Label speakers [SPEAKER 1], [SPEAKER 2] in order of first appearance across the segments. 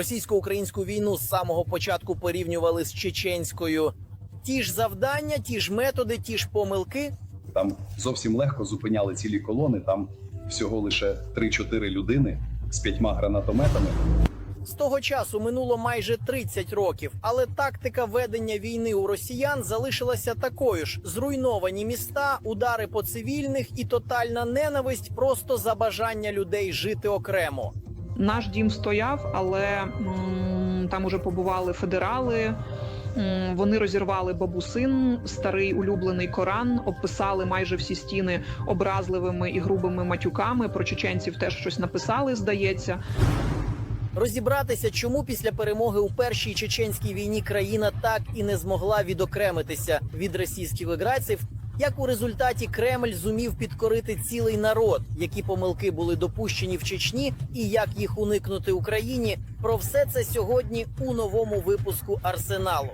[SPEAKER 1] Російсько-українську війну з самого початку порівнювали з чеченською. Ті ж завдання, ті ж методи, ті ж помилки.
[SPEAKER 2] Там зовсім легко зупиняли цілі колони. Там всього лише 3-4 людини з п'ятьма гранатометами.
[SPEAKER 1] З того часу минуло майже 30 років, але тактика ведення війни у росіян залишилася такою ж: зруйновані міста, удари по цивільних і тотальна ненависть просто за бажання людей жити окремо.
[SPEAKER 3] Наш дім стояв, але там уже побували федерали. Вони розірвали бабусин, старий улюблений Коран, обписали майже всі стіни образливими і грубими матюками. Про чеченців теж щось написали, здається.
[SPEAKER 1] Розібратися, чому після перемоги у першій чеченській війні країна так і не змогла відокремитися від російських агресів, як у результаті Кремль зумів підкорити цілий народ, які помилки були допущені в Чечні, і як їх уникнути Україні. Про все це сьогодні у новому випуску Арсеналу.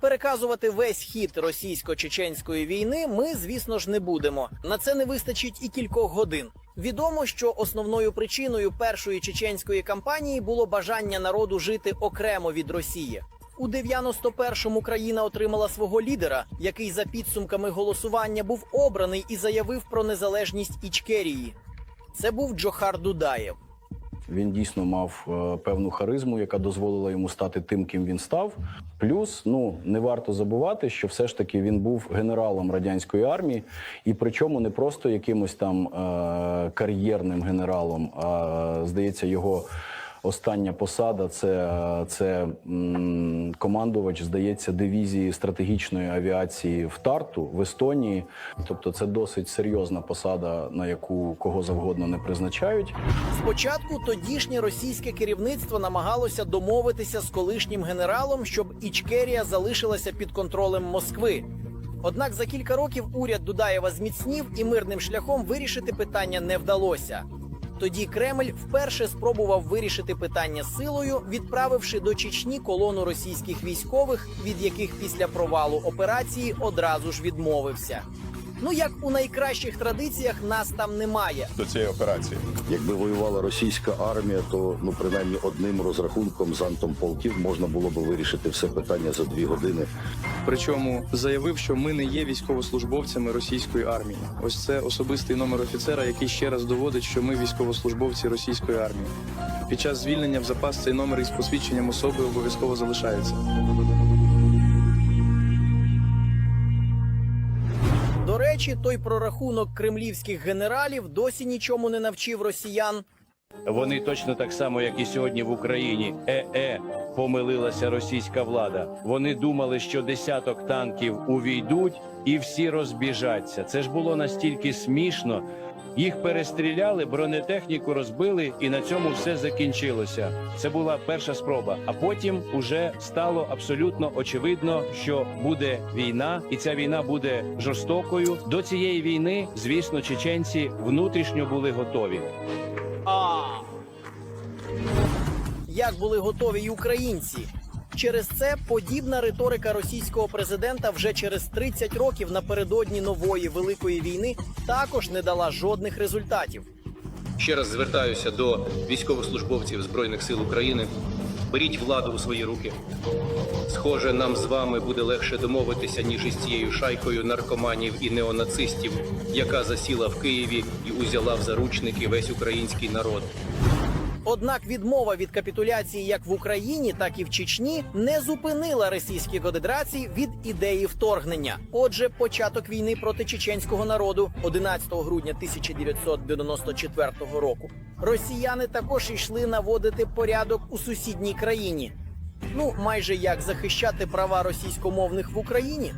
[SPEAKER 1] Переказувати весь хід російсько-чеченської війни ми, звісно ж, не будемо. На це не вистачить і кількох годин. Відомо, що основною причиною першої чеченської кампанії було бажання народу жити окремо від Росії. У 91-му країна отримала свого лідера, який за підсумками голосування був обраний і заявив про незалежність Ічкерії. Це був Джохар Дудаєв.
[SPEAKER 4] Він дійсно мав е, певну харизму, яка дозволила йому стати тим, ким він став. Плюс, ну не варто забувати, що все ж таки він був генералом радянської армії, і причому не просто якимось там е- кар'єрним генералом, а здається, його. Остання посада це, це командувач, здається, дивізії стратегічної авіації в Тарту в Естонії. Тобто, це досить серйозна посада, на яку кого завгодно не призначають.
[SPEAKER 1] Спочатку тодішнє російське керівництво намагалося домовитися з колишнім генералом, щоб Ічкерія залишилася під контролем Москви. Однак за кілька років уряд Дудаєва зміцнів і мирним шляхом вирішити питання не вдалося. Тоді Кремль вперше спробував вирішити питання силою, відправивши до Чечні колону російських військових, від яких після провалу операції одразу ж відмовився. Ну як у найкращих традиціях нас там немає.
[SPEAKER 5] до цієї операції.
[SPEAKER 6] Якби воювала російська армія, то ну принаймні одним розрахунком з антом полків можна було би вирішити все питання за дві години.
[SPEAKER 7] Причому заявив, що ми не є військовослужбовцями російської армії. Ось це особистий номер офіцера, який ще раз доводить, що ми військовослужбовці російської армії. Під час звільнення в запас цей номер із посвідченням особи обов'язково залишається.
[SPEAKER 1] Речі, той прорахунок кремлівських генералів досі нічому не навчив росіян.
[SPEAKER 8] Вони точно так само, як і сьогодні в Україні. Е-е, помилилася російська влада. Вони думали, що десяток танків увійдуть і всі розбіжаться. Це ж було настільки смішно. Їх перестріляли, бронетехніку розбили, і на цьому все закінчилося. Це була перша спроба. А потім уже стало абсолютно очевидно, що буде війна, і ця війна буде жорстокою. До цієї війни, звісно, чеченці внутрішньо були готові.
[SPEAKER 1] Як були готові й українці. Через це подібна риторика російського президента вже через 30 років напередодні нової великої війни також не дала жодних результатів.
[SPEAKER 9] Ще раз звертаюся до військовослужбовців Збройних сил України. Беріть владу у свої руки. Схоже, нам з вами буде легше домовитися, ніж із цією шайкою наркоманів і неонацистів, яка засіла в Києві і узяла в заручники весь український народ.
[SPEAKER 1] Однак відмова від капітуляції як в Україні, так і в Чечні не зупинила російські годедрації від ідеї вторгнення. Отже, початок війни проти чеченського народу 11 грудня 1994 року. Росіяни також йшли наводити порядок у сусідній країні. Ну, майже як захищати права російськомовних в Україні.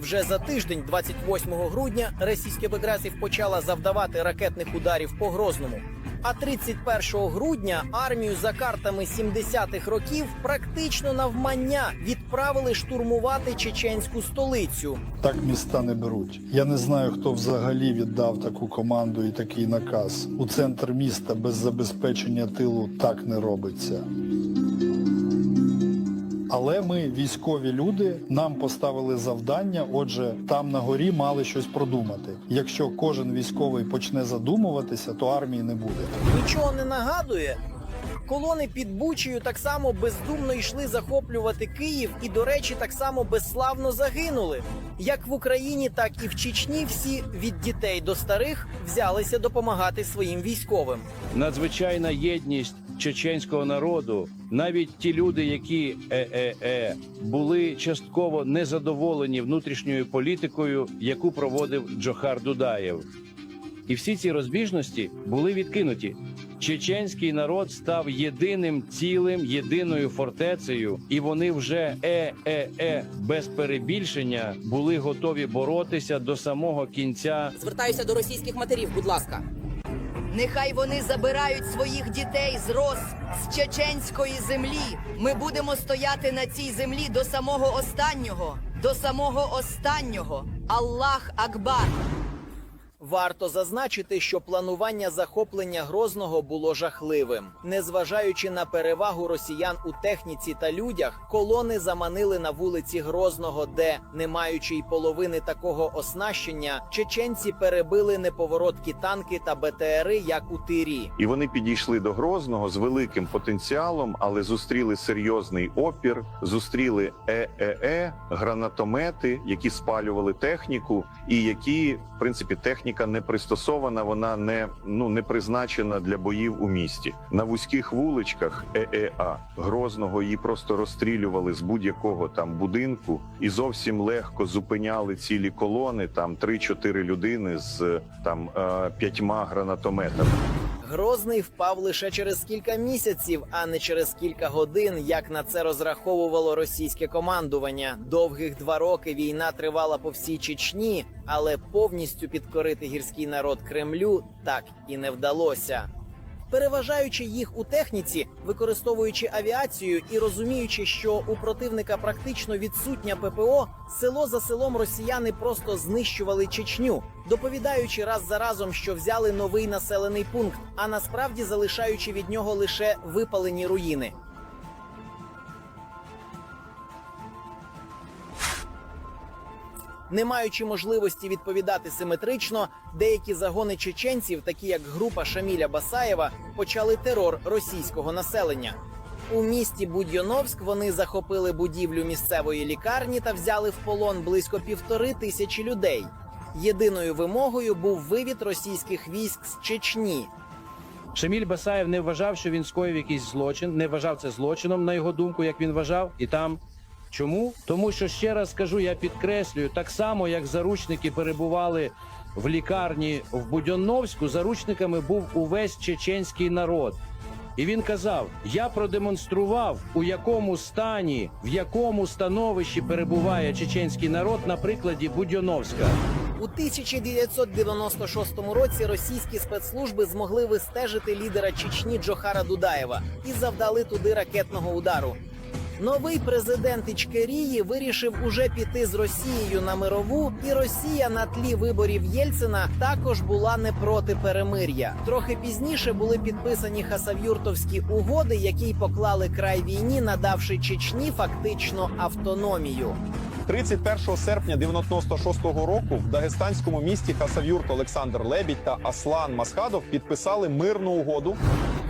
[SPEAKER 1] Вже за тиждень, 28 грудня, російська Беграсів почала завдавати ракетних ударів по Грозному. А 31 грудня армію за картами 70-х років практично навмання відправили штурмувати чеченську столицю.
[SPEAKER 10] Так міста не беруть. Я не знаю, хто взагалі віддав таку команду і такий наказ. У центр міста без забезпечення тилу так не робиться. Але ми військові люди, нам поставили завдання. Отже, там на горі мали щось продумати. Якщо кожен військовий почне задумуватися, то армії не буде.
[SPEAKER 1] Нічого не нагадує. Колони під Бучею так само бездумно йшли захоплювати Київ і, до речі, так само безславно загинули. Як в Україні, так і в Чечні всі від дітей до старих взялися допомагати своїм військовим.
[SPEAKER 8] Надзвичайна єдність чеченського народу, навіть ті люди, які е-е-е, були частково незадоволені внутрішньою політикою, яку проводив Джохар Дудаєв. І всі ці розбіжності були відкинуті. Чеченський народ став єдиним цілим, єдиною фортецею, і вони вже е-е-е без перебільшення були готові боротися до самого кінця
[SPEAKER 5] Звертаюся до російських матерів, будь ласка.
[SPEAKER 11] Нехай вони забирають своїх дітей з роз з чеченської землі. Ми будемо стояти на цій землі до самого останнього, до самого останнього. Аллах Акбар.
[SPEAKER 1] Варто зазначити, що планування захоплення Грозного було жахливим. Незважаючи на перевагу росіян у техніці та людях, колони заманили на вулиці Грозного, де, не маючи й половини такого оснащення, чеченці перебили неповороткі танки та БТРи, як у тирі.
[SPEAKER 12] І вони підійшли до Грозного з великим потенціалом, але зустріли серйозний опір, зустріли ЕЕЕ, гранатомети, які спалювали техніку, і які, в принципі, техніка не пристосована, вона не ну не призначена для боїв у місті. На вузьких вуличках ЕЕА Грозного її просто розстрілювали з будь-якого там будинку і зовсім легко зупиняли цілі колони. Там 3-4 людини з там е, п'ятьма гранатометами.
[SPEAKER 1] Грозний впав лише через кілька місяців, а не через кілька годин, як на це розраховувало російське командування. Довгих два роки війна тривала по всій Чечні, але повністю підкорити гірський народ Кремлю так і не вдалося. Переважаючи їх у техніці, використовуючи авіацію і розуміючи, що у противника практично відсутня ППО, село за селом росіяни просто знищували Чечню, доповідаючи раз за разом, що взяли новий населений пункт, а насправді залишаючи від нього лише випалені руїни. Не маючи можливості відповідати симетрично, деякі загони чеченців, такі як група Шаміля Басаєва, почали терор російського населення. У місті Будьйоновськ вони захопили будівлю місцевої лікарні та взяли в полон близько півтори тисячі людей. Єдиною вимогою був вивід російських військ з Чечні.
[SPEAKER 8] Шаміль Басаєв не вважав, що він скоїв якийсь злочин, не вважав це злочином, на його думку, як він вважав, і там. Чому? Тому що ще раз скажу, я підкреслюю, так само як заручники перебували в лікарні в Будьонновську, заручниками був увесь чеченський народ. І він казав: я продемонстрував, у якому стані, в якому становищі перебуває чеченський народ на прикладі Будьоновська.
[SPEAKER 1] У 1996 році російські спецслужби змогли вистежити лідера Чечні Джохара Дудаєва і завдали туди ракетного удару. Новий президент Ічкерії вирішив уже піти з Росією на мирову, і Росія на тлі виборів Єльцина також була не проти перемир'я. Трохи пізніше були підписані хасавюртовські угоди, які й поклали край війні, надавши Чечні фактично автономію.
[SPEAKER 13] 31 серпня 96-го року в дагестанському місті Хасавюрт Олександр Лебідь та Аслан Масхадов підписали мирну угоду.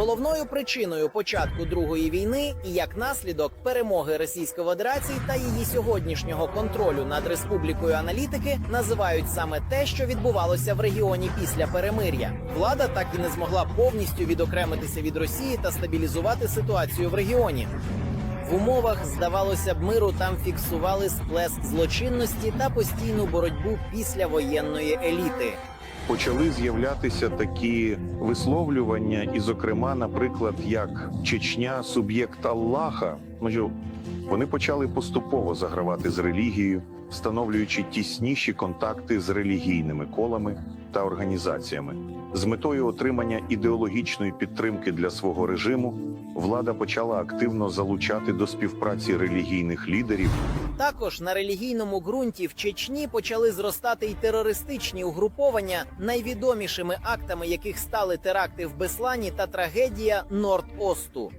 [SPEAKER 1] Головною причиною початку другої війни і як наслідок перемоги Російської Федерації та її сьогоднішнього контролю над республікою аналітики називають саме те, що відбувалося в регіоні після перемир'я. Влада так і не змогла повністю відокремитися від Росії та стабілізувати ситуацію в регіоні. В умовах, здавалося б, миру там фіксували сплеск злочинності та постійну боротьбу післявоєнної еліти.
[SPEAKER 12] Почали з'являтися такі висловлювання, і, зокрема, наприклад, як Чечня суб'єкт Аллаха. Ну, вони почали поступово загравати з релігією, встановлюючи тісніші контакти з релігійними колами та організаціями. З метою отримання ідеологічної підтримки для свого режиму влада почала активно залучати до співпраці релігійних лідерів
[SPEAKER 1] Також на релігійному ґрунті в Чечні почали зростати й терористичні угруповання, найвідомішими актами яких стали теракти в Беслані та трагедія Норд-Осту.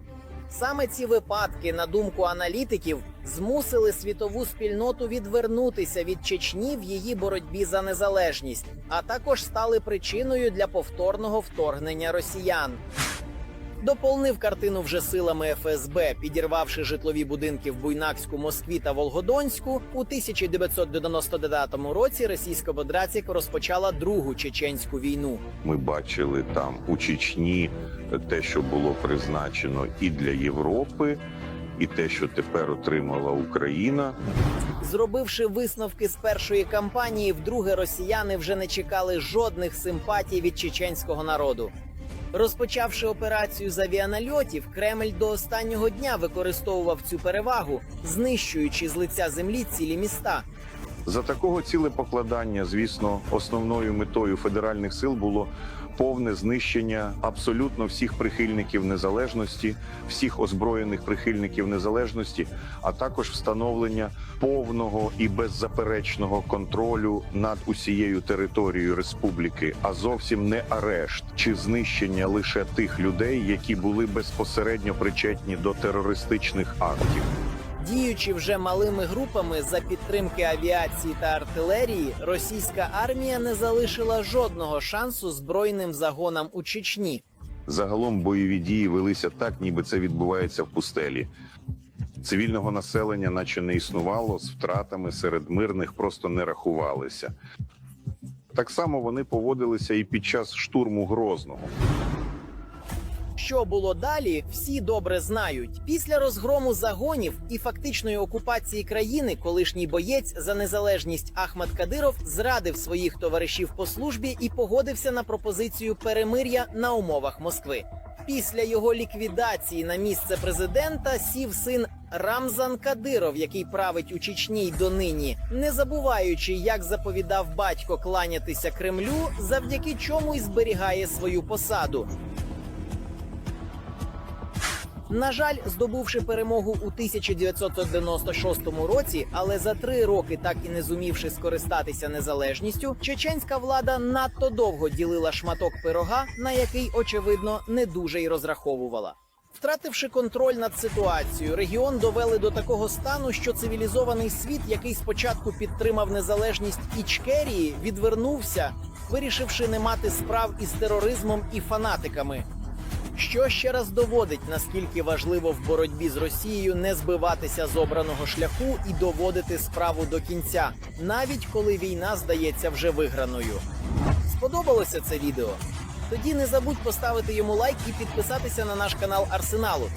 [SPEAKER 1] Саме ці випадки, на думку аналітиків, змусили світову спільноту відвернутися від Чечні в її боротьбі за незалежність, а також стали причиною для повторного вторгнення росіян. Доповнив картину вже силами ФСБ, підірвавши житлові будинки в Буйнакську, Москві та Волгодонську. У 1999 році російська Бодрацік розпочала другу чеченську війну.
[SPEAKER 12] Ми бачили там у Чечні те, що було призначено і для Європи, і те, що тепер отримала Україна.
[SPEAKER 1] Зробивши висновки з першої кампанії, вдруге росіяни вже не чекали жодних симпатій від чеченського народу. Розпочавши операцію з авіанальотів, Кремль до останнього дня використовував цю перевагу, знищуючи з лиця землі цілі міста.
[SPEAKER 12] За такого цілепокладання, звісно, основною метою федеральних сил було повне знищення абсолютно всіх прихильників незалежності, всіх озброєних прихильників незалежності, а також встановлення повного і беззаперечного контролю над усією територією республіки, а зовсім не арешт чи знищення лише тих людей, які були безпосередньо причетні до терористичних актів.
[SPEAKER 1] Діючи вже малими групами за підтримки авіації та артилерії, російська армія не залишила жодного шансу збройним загонам у Чечні.
[SPEAKER 12] Загалом бойові дії велися так, ніби це відбувається в пустелі. Цивільного населення, наче не існувало, з втратами серед мирних просто не рахувалися. Так само вони поводилися і під час штурму Грозного.
[SPEAKER 1] Що було далі, всі добре знають. Після розгрому загонів і фактичної окупації країни, колишній боєць за незалежність Ахмед Кадиров зрадив своїх товаришів по службі і погодився на пропозицію перемир'я на умовах Москви. Після його ліквідації на місце президента сів син Рамзан Кадиров, який править у Чечні й донині, не забуваючи, як заповідав батько кланятися Кремлю, завдяки чому й зберігає свою посаду. На жаль, здобувши перемогу у 1996 році, але за три роки так і не зумівши скористатися незалежністю, чеченська влада надто довго ділила шматок пирога, на який очевидно не дуже й розраховувала. Втративши контроль над ситуацією, регіон довели до такого стану, що цивілізований світ, який спочатку підтримав незалежність Ічкерії, відвернувся, вирішивши не мати справ із тероризмом і фанатиками. Що ще раз доводить, наскільки важливо в боротьбі з Росією не збиватися з обраного шляху і доводити справу до кінця, навіть коли війна здається вже виграною. Сподобалося це відео? Тоді не забудь поставити йому лайк і підписатися на наш канал Арсеналу.